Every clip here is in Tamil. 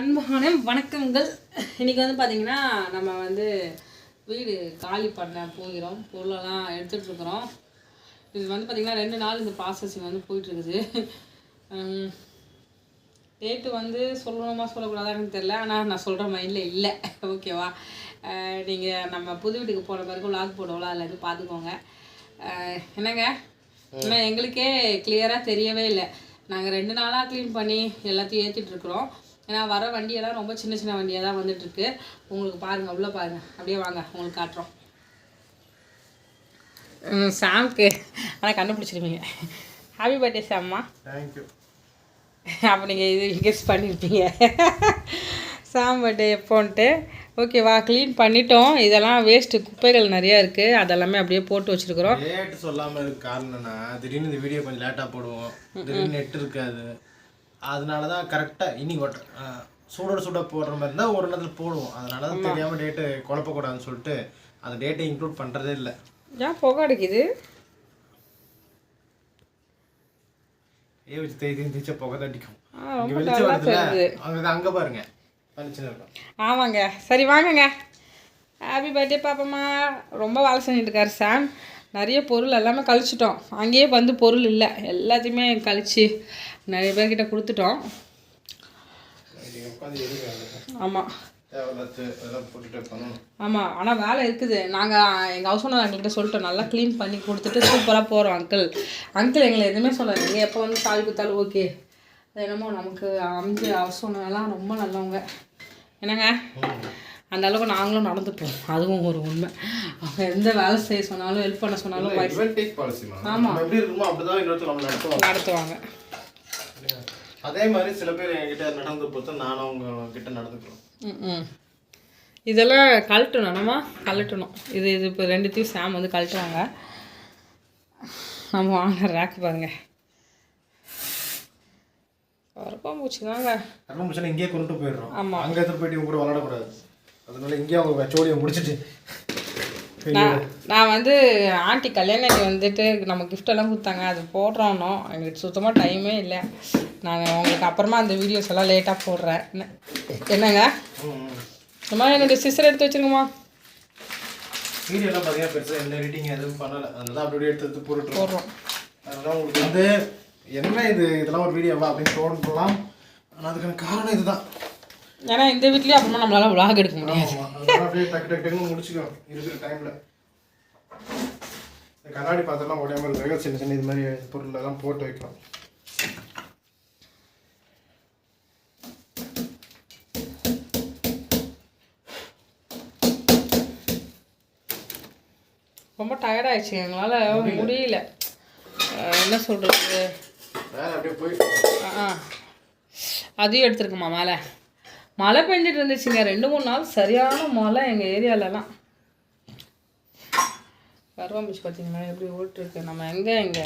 அன்பான வணக்கங்கள். இன்றைக்கி வந்து பார்த்திங்கன்னா நம்ம வந்து வீடு காலி பண்ண போகிறோம். பொருளெல்லாம் எடுத்துகிட்டு இருக்கிறோம். இது வந்து பார்த்திங்கன்னா ரெண்டு நாள் இந்த ப்ராசஸிங் வந்து போயிட்டுருக்குது. டேட்டு வந்து சொல்லணுமா சொல்லக்கூடாதான்னு தெரில ஆனால் நான் சொல்கிற மைண்டில் இல்லை. ஓகேவா நீங்கள் நம்ம புது வீட்டுக்கு போன பிறகு லாக் போடுவோம்ல அதில் இருந்து பார்த்துக்கோங்க என்னங்க? இன்னும் எங்களுக்கே கிளியராக தெரியவே இல்லை. நாங்கள் ரெண்டு நாளாக க்ளீன் பண்ணி எல்லாத்தையும் ஏற்றிட்டு இருக்கிறோம். ஏன்னா வர வண்டியெல்லாம் ரொம்ப சின்ன சின்ன வண்டியாக தான் வந்துட்டுருக்கு. உங்களுக்கு பாருங்கள் உள்ளே பாருங்கள் அப்படியே வாங்க உங்களுக்கு காட்டுறோம். ம், சாம்க்கு. ஆனால் கண்டுபிடிச்சிருவீங்க. ஹாப்பி பர்த்டே சாம்மா. தேங்க்யூ அப்போ நீங்கள் இது கெஸ் பண்ணியிருப்பீங்க சாம் பர்த்டே எப்போன்ட்டு. ஓகேவா க்ளீன் பண்ணிட்டோம். இதெல்லாம் வேஸ்ட்டு குப்பைகள் நிறையா இருக்குது அதெல்லாமே அப்படியே போட்டு வச்சுருக்குறோம். லேட் சொல்லாம இருக்க காரணம்னா திடீர்னு இந்த வீடியோ கொஞ்சம் லேட்டா போடுவோம். திடீர்னு நெட் இருக்காது. அதனால தான் கரெக்டாக ஒட்ட அஹ், சூடோட சூட போடுற மாதிரி இருந்தால் ஒரு நேரத்தில் போடுவோம். அதனால தான் தெரியாம டேட்டு குழப்பக்கூடாதுன்னு சொல்லிட்டு அந்த டேட்டை இன்க்ளூட் பண்றதே இல்லை. ஏன் புகை அடிக்குது ஏ வச்சு தேய் தேய் தேய்ச்சா புகை இங்க ரொம்ப வெளிச்சம் தெரியுது. அங்கே அங்கே பாருங்க. ஆமாங்க. சரி வாங்கங்க. Happy birthday Pappamma. ரொம்ப வேலை செஞ்சுட்டு இருக்காரு சாம் நிறைய பொருள் எல்லாமே கழிச்சிட்டோம். அங்கேயே வந்து பொருள் இல்லை. எல்லாத்தையுமே கழிச்சு நிறைய பேர்கிட்ட கொடுத்துட்டோம். ஆமாம் ஆமாம் ஆனால் வேலை இருக்குது. நாங்கள் எங்கள் ஹவுஸ் ஓனர் எங்கள்கிட்ட சொல்லிட்டோம். நல்லா க்ளீன் பண்ணி கொடுத்துட்டு சூப்பராக போகிறோம் அங்கிள் அங்கிள் எங்களை எதுவுமே சொல்லலை. நீங்கள் எப்போ வந்து சாவி கொடுத்தாலும் ஓகே அது என்னமோ நமக்கு அமைஞ்ச ஹவுஸ் ஓனர்லாம் ரொம்ப நல்லவங்க. என்னங்க? அந்த அளவுக்கு நாங்களும் நடந்துப்போம். அதுவும் ஒரு உண்மை. அவங்க எந்த வேலை செய்ய சொன்னாலும் ஹெல்ப் பண்ண சொன்னாலும் நடத்துவோம் நடத்துவாங்க. அதே மாதிரி சில பேர் என்கிட்ட நடந்து பொறுத்து நானும் அவங்க கிட்ட நடந்துக்கிறோம். ம், ம் இதெல்லாம் கழட்டணும். நம்ம கழட்டணும். இது இது இப்போ ரெண்டுத்தையும் சாம் வந்து கழட்டுவாங்க நம்ம வாங்க ரேக்கு பாருங்க. கரப்பாம்பூச்சி தாங்க. கர்ம முடிச்சா இங்கேயே கொண்டு போயிடுறோம். ஆமா. அங்க எடுத்து போயிட்டு இவங்க கூட விளாடக்கூடாது அதனால இங்கேயே அவங்க சோழியை முடிச்சிட்டு நான் நான் வந்து ஆண்டி கல்யாணம் வந்துட்டு நம்ம எல்லாம் கொடுத்தாங்க அது போடுறோன்னோ எங்களுக்கு சுத்தமாக டைமே இல்லை. நான் உங்களுக்கு அப்புறமா அந்த வீடியோஸ் எல்லாம் லேட்டாக போடுறேன். என்ன- என்னங்க? அம்மா என்னுடைய சிஸ்டர் எடுத்து வச்சிருங்கம்மா. வீடியோலாம் பார்த்தீங்கன்னா பெருசாக எந்த எடிட்டிங் எதுவும் பண்ணலை. அதனால அப்படி அப்படியே எடுத்து எடுத்து போட்டுருக்கோம் போடுறோம். அதனால உங்களுக்கு வந்து என்ன இது? இதெல்லாம் ஒரு வீடியோவா அப்படின்னு தோணலாம் ஆனால் அதுக்கான காரணம் இதுதான். ஏன்னா இந்த வீட்லேயும் அப்புறமா நம்மளால vlog எடுக்க முடியாது. முடிச்சுக்கணும். இருக்கிற டைமில் இந்த கண்ணாடி பாத்திரம்லாம் உடையாம இருக்கிற சின்ன சின்ன இது மாதிரி பொருள் எல்லாம் போட்டு வைக்கலாம் ரொம்ப டயர்டாயிடுச்சு எங்களால் முடியல. என்ன சொல்கிறது அப்படியே போய் ஆ அதையும் எடுத்துருக்குமா மேலே. மழை பெஞ்சிட்டு இருந்துச்சுங்க ரெண்டு மூணு நாள் சரியான மழை எங்கள் ஏரியாலலாம். கருவாம்பூச்சி பார்த்தீங்களா எப்படி ஓட்டுருக்கு? நம்ம எங்கே எங்கே?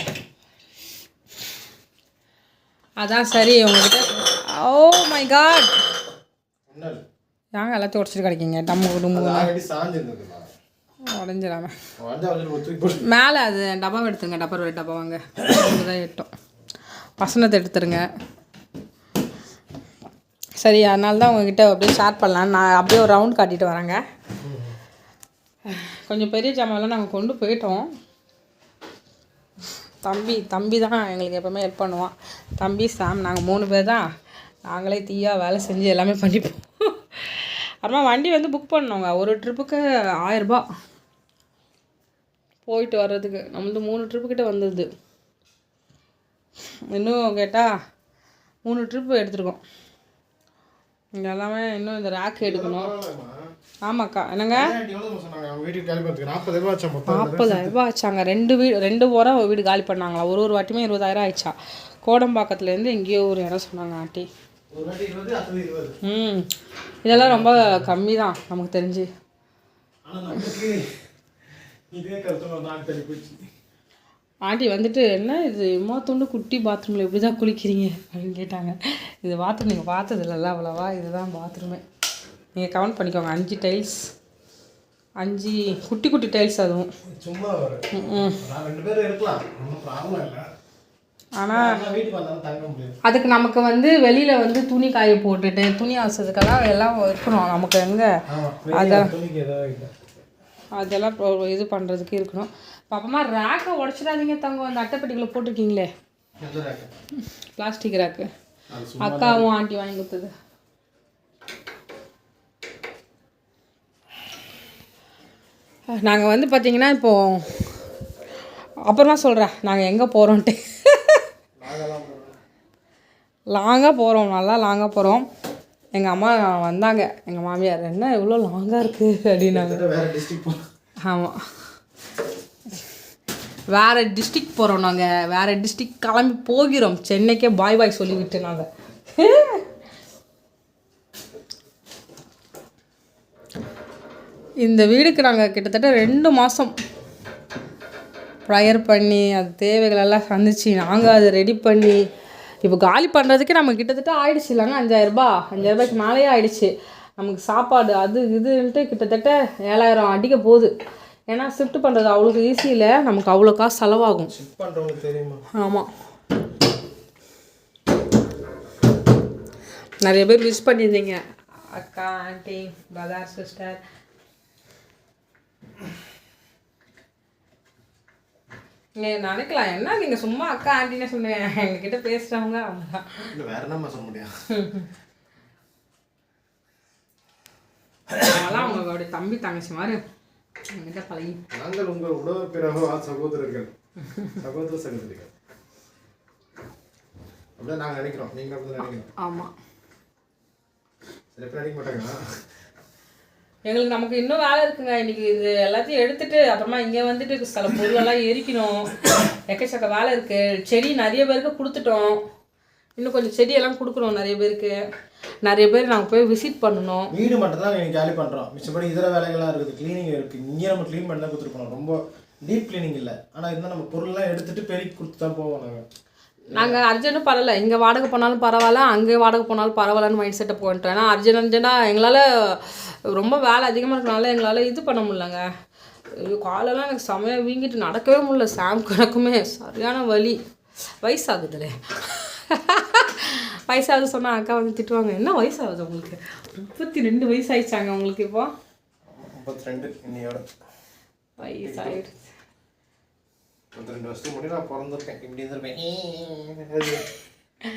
அதான் சரி உங்ககிட்ட. ஓ மை காட் ஏங்க எல்லாத்தையும் உடச்சிட்டு கிடைக்கீங்க? டம்மு சாஞ்சிருந்ததுமா உடஞ்சிடாம. மேலே அது டப்பாவை எடுத்துருங்க. டப்பா ஒரு டப்பா வாங்க தான் எட்டும். வசனத்தை எடுத்துருங்க. சரி அதனால தான் உங்ககிட்ட அப்படியே ஷேர் பண்ணலாம் நான் அப்படியே ஒரு ரவுண்ட் காட்டிட்டு வரேங்க. கொஞ்சம் பெரிய ஜாமான்லாம் நாங்கள் கொண்டு போயிட்டோம். தம்பி தம்பி தான் எங்களுக்கு எப்போவுமே ஹெல்ப் பண்ணுவான். தம்பி சாம் நாங்கள் மூணு பேர் தான். நாங்களே தீயாக வேலை செஞ்சு எல்லாமே பண்ணிப்போம். அப்புறமா வண்டி வந்து புக் பண்ணோங்க. ஒரு ட்ரிப்புக்கு ஆயிரரூபா போயிட்டு வர்றதுக்கு. நம்மளது மூணு ட்ரிப்புக்கிட்ட வந்துடுது வந்தது. இன்னும் கேட்டால் மூணு ட்ரிப்பு எடுத்துருக்கோம். இங்கே எல்லாமே இன்னும் இந்த ரேக் எடுக்கணும். ஆமாக்கா என்னங்க? எவ்வளோ சொன்னாங்க அவங்க வீட்டுக்கு காலி பண்ணுறதுக்கு நாற்பது ரூபா ஆச்சா மொத்தம் நாற்பதாயிரம் ரூபாய் ஆச்சாங்க. ரெண்டு வீடு ரெண்டு முறை வீடு காலி பண்ணாங்களா? ஒரு ஒரு வாட்டியுமே இருபதாயிரம் ஆயிடுச்சா? கோடம்பாக்கத்துலேருந்து எங்கேயோ ஒரு இடம் சொன்னாங்க ஆண்டி. இருபது ம். இதெல்லாம் ரொம்ப கம்மி தான் நமக்கு தெரிஞ்சு ஆண்டி வந்துட்டு என்ன இது? இம்மா துண்டு குட்டி பாத்ரூமில் எப்படி தான் குளிக்கிறீங்க? அப்படின்னு கேட்டாங்க. இது பாத்ரூம் நீங்கள் பார்த்தது இல்லைல்ல அவ்வளோவா? இதுதான் பாத்ரூமே நீங்கள் கவுண்ட் பண்ணிக்கோங்க. அஞ்சு டைல்ஸ் அஞ்சு குட்டி குட்டி டைல்ஸ் அதுவும். ஆனால் அதுக்கு நமக்கு வந்து வெளியில் வந்து துணி காய போட்டுட்டு துணி அலசதுக்கெல்லாம் எல்லாம் இருக்கணும். நமக்கு எங்கே? இல்லை அதெல்லாம் இது பண்ணுறதுக்கு இருக்கணும். பாப்பமா ரேக்கை உடச்சிடாதீங்க தங்கம். அந்த அட்டைப்பெட்டிக்குள்ளே போட்டிருக்கீங்களே? பிளாஸ்டிக் ரேக்கு அக்காவும் ஆண்டி வாங்கி கொடுத்தது. நாங்கள் வந்து பார்த்தீங்கன்னா இப்போது அப்புறமா சொல்கிறேன் நாங்கள் எங்கே போகிறோன்ட்டு லாங்காக போகிறோம் நல்லா லாங்காக போகிறோம் எங்கள் அம்மா வந்தாங்க. எங்கள் மாமியார் என்ன இவ்வளோ லாங்காக இருக்குது அப்படின்னாங்க. ஆமாம் வேறு டிஸ்ட்ரிக் போகிறோம் நாங்கள் வேறு டிஸ்ட்ரிக் கிளம்பி போகிறோம். சென்னைக்கே பாய் பாய் சொல்லிவிட்டு நாங்கள் இந்த வீடுக்கு நாங்கள் கிட்டத்தட்ட ரெண்டு மாதம் ப்ரயர் பண்ணி அது தேவைகளெல்லாம் சந்திச்சு நாங்கள் அதை ரெடி பண்ணி இப்போ காலி பண்ணுறதுக்கே நம்ம கிட்டத்தட்ட ஆயிடுச்சு இல்லைங்க? அஞ்சாயிரரூபா அஞ்சாயிரரூபாய்க்கு மேலேயே ஆயிடுச்சு. நமக்கு சாப்பாடு அது இதுன்ட்டு கிட்டத்தட்ட ஏழாயிரம் அடிக்க போகுது. ஏன்னா ஷிஃப்ட் பண்ணுறது அவ்வளோ ஈஸி இல்லை. நமக்கு அவ்வளோ காசு செலவாகும். ஆமாம் நிறைய பேர் விஷ் பண்ணியிருந்தீங்க. அக்கா ஆண்டி பிரதர் சிஸ்டர் நீ நினைக்கலாம். என்ன நீங்கள் சும்மா அக்கா ஆண்டினே சொன்னீங்க. எங்ககிட்ட பேசுகிறவங்க அவ்வளோதான் இல்லை வேற என்னம்மா சொல்ல முடியும்? அதெல்லாம் அவங்க அப்படி தம்பி தங்கச்சி மாதிரி என்கிட்ட பழகி. நாங்கள் உங்கள் உணவு பிறகு சகோதரர்கள். சகோதர சகோதரிகள். அப்படிதான் நாங்கள் நினைக்கிறோம். நீங்கள் அப்படி நினைக்கிறோம் ஆமாம் சில பேர் நினைக்க மாட்டாங்க. எங்களுக்கு நமக்கு இன்னும் வேலை இருக்குங்க. இன்னைக்கு இது எல்லாத்தையும் எடுத்துட்டு அப்புறமா இங்கே வந்துட்டு சில பொருளெல்லாம் எரிக்கணும். எக்கச்சக்க வேலை இருக்கு. செடி நிறைய பேருக்கு கொடுத்துட்டோம். இன்னும் கொஞ்சம் செடியெல்லாம் கொடுக்கணும் நிறைய பேருக்கு. நிறைய பேர் நாங்கள் போய் விசிட் பண்ணணும். வீடு மட்டும் தான் நீங்கள் காலி பண்ணுறோம் மிச்சப்படி இதர வேலைகள்லாம் இருக்குது. க்ளீனிங் இருக்குது இங்கே நம்ம க்ளீன் பண்ணி தான் கொடுத்துருப்போம் ரொம்ப டீப் க்ளீனிங் இல்லை. ஆனால் இருந்தால் நம்ம பொருள்லாம் எடுத்துட்டு பெருக்கி கொடுத்து தான் போவோம் நாங்கள் நாங்கள் அர்ஜென்ட்டும் பரவாயில்ல இங்கே வாடகை போனாலும் பரவாயில்ல அங்கே வாடகை போனாலும் பரவாயில்லன்னு மைண்ட் செட்டை போயிட்டோம். ஏன்னா அர்ஜென்ட் அர்ஜென்ட்டாக எங்களால் ரொம்ப வேலை அதிகமாக இருக்கனால எங்களால் இது பண்ண முடியலங்க ஐயோ காலெல்லாம் எனக்கு செமையாக வீங்கிட்டு நடக்கவே முடியல சாம் கணக்குமே சரியான வலி வயசாகுதுலே வயசாகுது சொன்னால் அக்கா வந்து திட்டுவாங்க என்ன வயசாகுது உங்களுக்கு முப்பத்தி ரெண்டு வயசு ஆயிடுச்சாங்க உங்களுக்கு இப்போ முப்பத்தி ரெண்டு இன்னையோட வயசாயிடுச்சு முப்பத்தி ரெண்டு வருஷத்துக்கு முன்னாடி நான் பிறந்திருக்கேன் இப்படி இருந்திருப்பேன்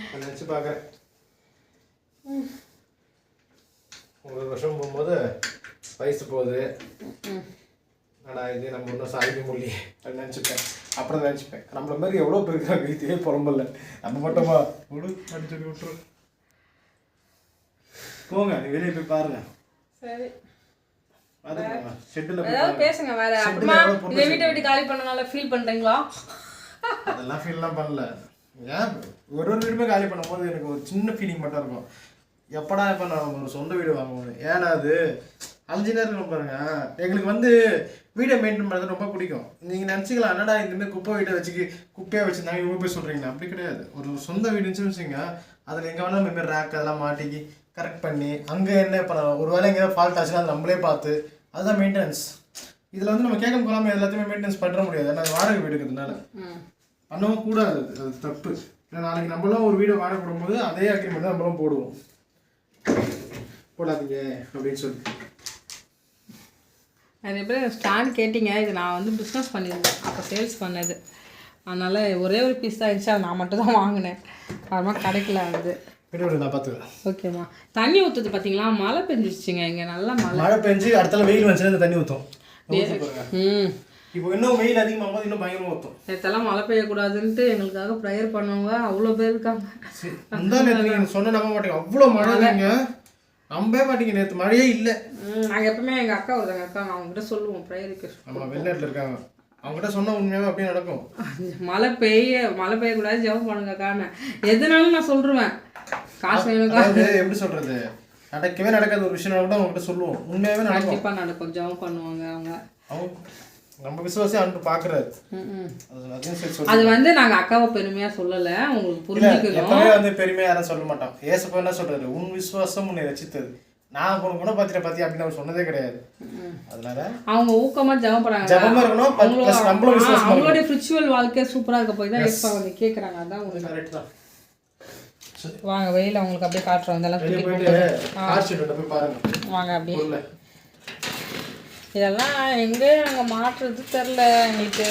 அதை நினச்சி பார்க்குறேன் ஒரு வருஷம் போகும்போது வயசு போகுது. ஆனால் இது? நம்ம இன்னும் சாதிக்க முடியல அப்படின்னு நினச்சிப்பேன். அப்புறம் நினச்சிப்பேன். நம்மள மாதிரி எவ்வளோ பேர் இருக்காங்க? இதே புறம்பல்ல. நம்ம மட்டுமா? விடு அப்படின்னு சொல்லி விட்டுரு. போங்க நீ வெளியே போய் பாருங்க. சரி. பேசுங்க வேற. அப்புறமா இந்த வீட்டை விட்டு காலி பண்ணனால ஃபீல் பண்ணுறீங்களா அதெல்லாம் ஃபீல்லாம் பண்ணல. ஏன்? ஒரு ஒரு வீடுமே காலி பண்ணும்போது எனக்கு ஒரு சின்ன ஃபீலிங் மட்டும் இருக்கும். எப்படா இப்போ நான் ஒரு சொந்த வீடு வாங்குவோம் ஏன்னா அது? அஞ்சுனே இருக்கணும் பாருங்க. எங்களுக்கு வந்து வீடை மெயின்டைன் பண்ணுறது ரொம்ப பிடிக்கும். நீங்கள் நினச்சிக்கலாம் என்னடா இந்தமாதிரி குப்பை வீட்டை வச்சுக்கி குப்பையாக வச்சுருந்தாங்க இவங்க போய் சொல்கிறீங்களா அப்படி கிடையாது. ஒரு சொந்த வீடுன்னு வச்சுங்க அதில் எங்கே வேணாலும் இந்த மாதிரி ரேக் அதெல்லாம் மாட்டிக்கி கரெக்ட் பண்ணி அங்கே என்ன பண்ணலாம் ஒரு வேலை எங்கேயாவது ஃபால்ட் ஆச்சுன்னா அதை நம்மளே பார்த்து அதுதான் மெயின்டெனன்ஸ் இதில் வந்து நம்ம கேட்க போகாமல் எல்லாத்தையுமே மெயின்டெனன்ஸ் பண்ண முடியாது. ஏன்னா வாடகை வீடு இருக்கிறதுனால. பண்ணவும் கூடாது. அது தப்பு. ஏன்னா நாளைக்கு நம்மளும் ஒரு வீடை வாடகை போடும்போது அதே அக்ரிமெண்ட் நம்மளும் போடுவோம். போடாதீங்க அப்படின்னு சொல்லி. நிறைய பேர் ஸ்டாண்ட் கேட்டிங்க இது நான் வந்து பிஸ்னஸ் பண்ணியிருந்தேன் அப்போ சேல்ஸ் பண்ணது. அதனால் ஒரே ஒரு பீஸ் தான் இருந்துச்சு அதை நான் மட்டும் தான் வாங்கினேன். அப்புறமா கிடைக்கல அது. நான் பார்த்துக்கிறேன் ஓகேம்மா தண்ணி ஊற்றுது பார்த்தீங்களா மழை பெஞ்சிருச்சுங்க இங்கே நல்லா மழை. மழை பெஞ்சு அடுத்தால வெயில் வந்துச்சுன்னா தண்ணி ஊற்றும் ம். இப்போ இன்னும் வெயில் அதிகமாகும் போது இன்னும் பயங்கரமாக ஊற்றும் நேற்றெல்லாம் மழை பெய்யக்கூடாதுன்ட்டு எங்களுக்காக ப்ரேயர் பண்ணவங்க அவ்வளோ பேர் இருக்காங்க. சொன்ன நம்ப மாட்டீங்க. அவ்வளோ மழை நீங்கள் நம்பவே மாட்டீங்க நேற்று மழையே இல்லை. நாங்கள் எப்பவுமே எங்கள் அக்கா வருதாங்க அக்கா அவங்ககிட்ட சொல்லுவோம் ப்ரேயருக்கு ஆமாம் வெளிநாட்டில் இருக்காங்க. அவங்ககிட்ட சொன்னால் உண்மையாகவே அப்படியே நடக்கும். மழை பெய்ய மழை பெய்யக்கூடாது ஜெபம் பண்ணுங்க அக்கான்னு எதுனாலும் நான் சொல்லிருவேன் காசு அதாவது எப்படி சொல்கிறது நடக்கவே நடக்காத ஒரு விஷயம் கூட அவங்ககிட்ட சொல்லுவோம். உண்மையாகவே நடக்கும். கண்டிப்பாக நடக்கும் ஜெபம் பண்ணுவாங்க அவங்க. அவங்க நம்ம விசுவாசி அன்று ம் அது வந்து நாங்க அக்காவை பெருமையா சொல்லல உங்களுக்கு புரிஞ்சுக்கணும். வந்து பெருமையா யாரும் சொல்ல மாட்டோம் ஏசப்பா என்ன சொல்றாரு? உன் விசுவாசம் உன்னை ரசித்தது. நான் உனக்கு குணப்பாத்திர பத்தி அப்படின்னு அவர் சொன்னதே கிடையாது. அதனால அவங்க ஊக்கமா ஜெபம் பண்ணாங்க ஜபமா இருக்கணும் அவங்களுடைய ஸ்பிரிச்சுவல் வாழ்க்கை சூப்பரா இருக்க போய் தான் ஏசப்பா வந்து கேக்குறாங்க. அதான் உங்களுக்கு கரெக்ட் தான். வாங்க வெயில உங்களுக்கு அப்படியே காட்டுறோம். இதெல்லாம் வாங்க அப்படியே. இதெல்லாம் எங்கே அங்கே மாட்டுறது தெரில எங்களுக்கு.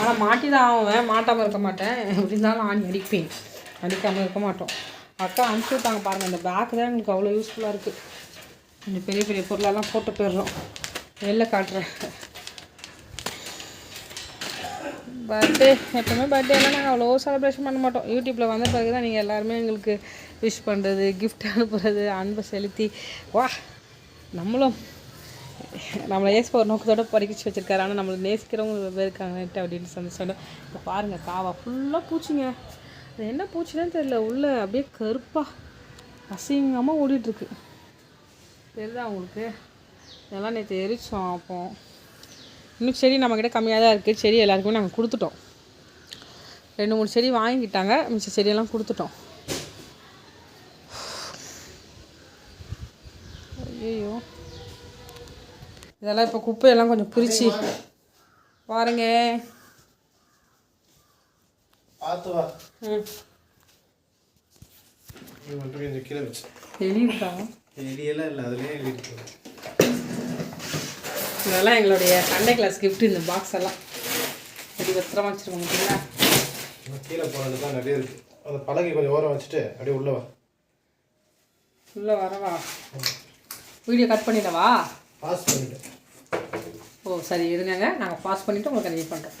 ஆனால் மாட்டி தான் ஆவேன் மாட்டாமல் இருக்க மாட்டேன். எப்படி இருந்தாலும் ஆணி அடிப்பேன். அடிக்காமல் இருக்க மாட்டோம். அக்கா அனுப்பிச்சி விட்டாங்க பாருங்கள் இந்த பேக்கு தான் எங்களுக்கு அவ்வளோ யூஸ்ஃபுல்லாக இருக்குது இந்த பெரிய பெரிய பொருளெல்லாம் போட்டு போயிடுறோம். வெளில காட்டுறேன். பர்த்டே எப்போவுமே பர்த்டேலாம் நாங்கள் அவ்வளோ செலிப்ரேஷன் பண்ண மாட்டோம். யூடியூப்பில் வந்த பிறகு தான் நீங்கள் எல்லாருமே எங்களுக்கு விஷ் பண்ணுறது கிஃப்ட் அனுப்புறது அன்பை செலுத்தி. வா நம்மளும் நம்மளை ஏசு ஒரு நோக்கத்தோடு பறிக்கிச்சு வச்சிருக்காரு. ஆனால் நம்மளை நேசிக்கிறவங்க பேர் இருக்காங்கன்ட்டு அப்படின்னு சந்தோஷம் இப்போ பாருங்கள் காவா ஃபுல்லாக பூச்சிங்க. அது என்ன பூச்சின்னு தெரியல. உள்ளே அப்படியே கருப்பாக அசிங்கமாக ஓடிட்டுருக்கு. தெரியுதா உங்களுக்கு? இதெல்லாம் நேற்று எரிச்சோம் அப்போ. இன்னும் செடி நம்மக்கிட்ட கம்மியாக தான் இருக்குது செடி எல்லாருக்குமே நாங்கள் கொடுத்துட்டோம். ரெண்டு மூணு செடி வாங்கிக்கிட்டாங்க. மிச்ச செடியெல்லாம் கொடுத்துட்டோம். ஐயோ இதெல்லாம் இப்போ குப்பையெல்லாம் கொஞ்சம் பிரித்து பாருங்க இதெல்லாம் எங்களுடைய சண்டே கிளாஸ் கிஃப்ட் இந்த பாக்ஸ் எல்லாம். சரி பத்திரமா வச்சுருக்கோம் பார்த்தீங்களா? கீழே தான் நிறைய இருக்கு. அந்த பலகை கொஞ்சம் ஓரம் வச்சுட்டு அப்படியே உள்ள வா. உள்ளே வரவா? Video cut பண்ணிடவா? பாஸ் பண்ணிட்டு ஓ சரி இருங்கங்க நாங்கள் பாஸ் பண்ணிவிட்டு உங்களுக்கு ரெடி பண்ணுறோம்